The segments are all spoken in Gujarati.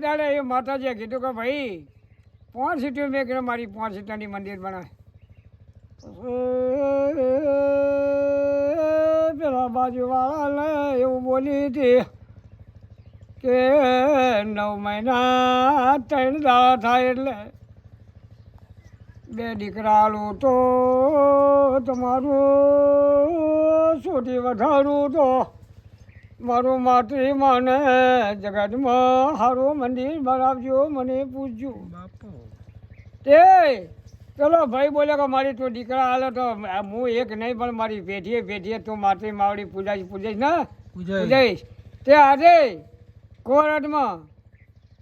દાડે એ માતાજીએ કીધું કે ભાઈ, પાંચ સીટો મેં કીધું, મારી પાંચ સીટાની મંદિર બનાવે પેલા બાજુવાળાને એવું બોલી હતી કે નવ મહિના ત્રણ દાડા થાય એટલે બે દીકરાનું તો તમારું છોટી વધારું તો મારું માતૃ માને જગતમાં હારું મંદિર બનાવજો મને પૂછજો. તે ચલો ભાઈ બોલે કે મારી તું દીકરા હાલો તો હું એક નહીં પણ મારી પેઢીએ પેઢીએ તું માતૃ માવડી પૂજાઈશ પૂજાઈશ ને? પૂજાઈશ. તે આજે કોરટમાં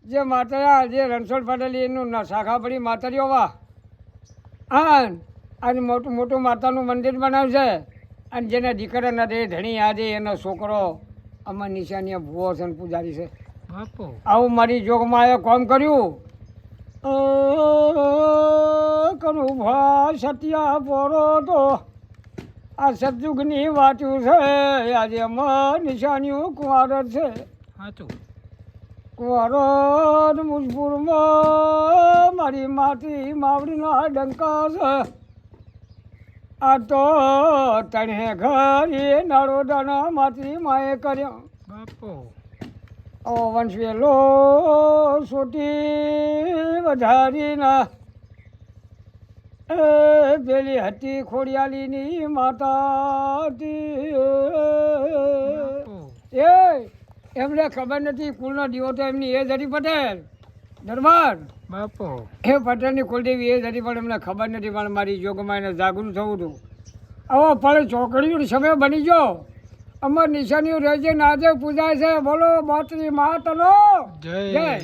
જે માતા જે રણછોડ પટેલી એનું ન- શાખા પડી માતારીઓ વા અને મોટું મોટું માતાનું મંદિર બનાવ્યું છે. અને જેને દીકરા નથી ધણી આજે એનો છોકરો અમાર નિશાની ભૂવો છે ને પૂજારી છે. આવું મારી જોગમાં એ કોમ કર્યું? કરું ભા સત્યા પોરો તો. આ સતયુગની વાંચ્યું છે. આજે અમાર નિશાનીઓ કુંવાર છે. સાચું કુંવાર મુજપુરમાં મારી માટી માવડીના ડંકા છે. આ તો તણે ઘરે નરોડાના માટી માએ કર્યો. ઓ ઓ વંશવેલો સોટી વધારીના. પેલી હતી ખોડિયાલીની માતા હતી એ એમને ખબર નથી કુલના દીવો તો એમની એ જરી પટેલ. દરબાર બાપો. એ પટેલની કુલદેવી એ જરી પણ એમને ખબર નથી પણ મારી જોગમાં એને જાગૃત થવું હતું. આવો પણ ચોકડીનો સમય બની ગયો. અમર નિશાનીઓ રહેજે નાજે પૂજાય છે. બોલો માતરી માતનો જય.